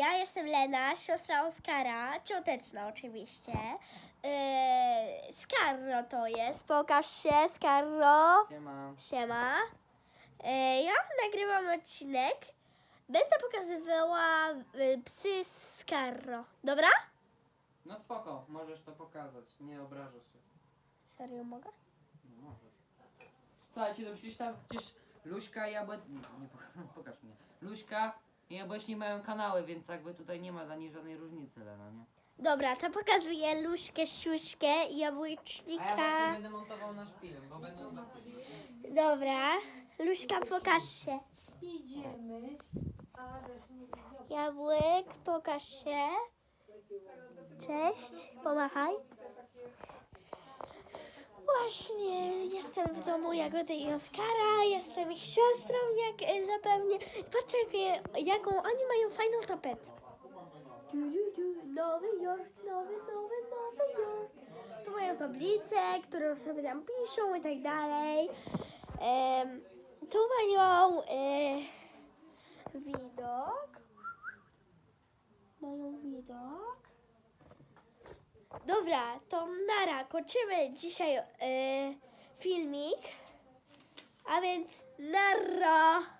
ja jestem Lena, siostra Oskara, cioteczna oczywiście. Yy, Skarro to jest, pokaż się, Skarro. Siema. Siema. Yy, ja nagrywam odcinek. Będę pokazywała yy, psy Skarro. Dobra? No spoko, możesz to pokazać, nie obrażasz się. Serio mogę? No możesz. Słuchajcie, no przecież tam, przecież Luśka i Jabłek... Nie, nie poka- pokaż mnie. Luśka i Jabłeś nie mają kanały, więc jakby tutaj nie ma dla niej żadnej różnicy, Lena, nie? Dobra, to pokazuję Luśkę, Siuśkę i A ja Jabłecznika. właśnie będę montował nasz film, bo będą... Dobra, Luśka, pokaż się. Idziemy. Jabłek, pokaż się. Cześć, pomachaj. Właśnie, jestem w domu Jagody i Oskara, jestem ich siostrą, jak e, zapewnie. Patrzcie, jakie- jaką oni mają fajną tapetę. Nowy Jork, nowy, nowy, Nowy Jork. Tu mają tablicę, którą sobie tam piszą i tak dalej. Tu mają e, widok. Mają widok. Dobra, to nara, kończymy dzisiaj e, filmik. A więc nara!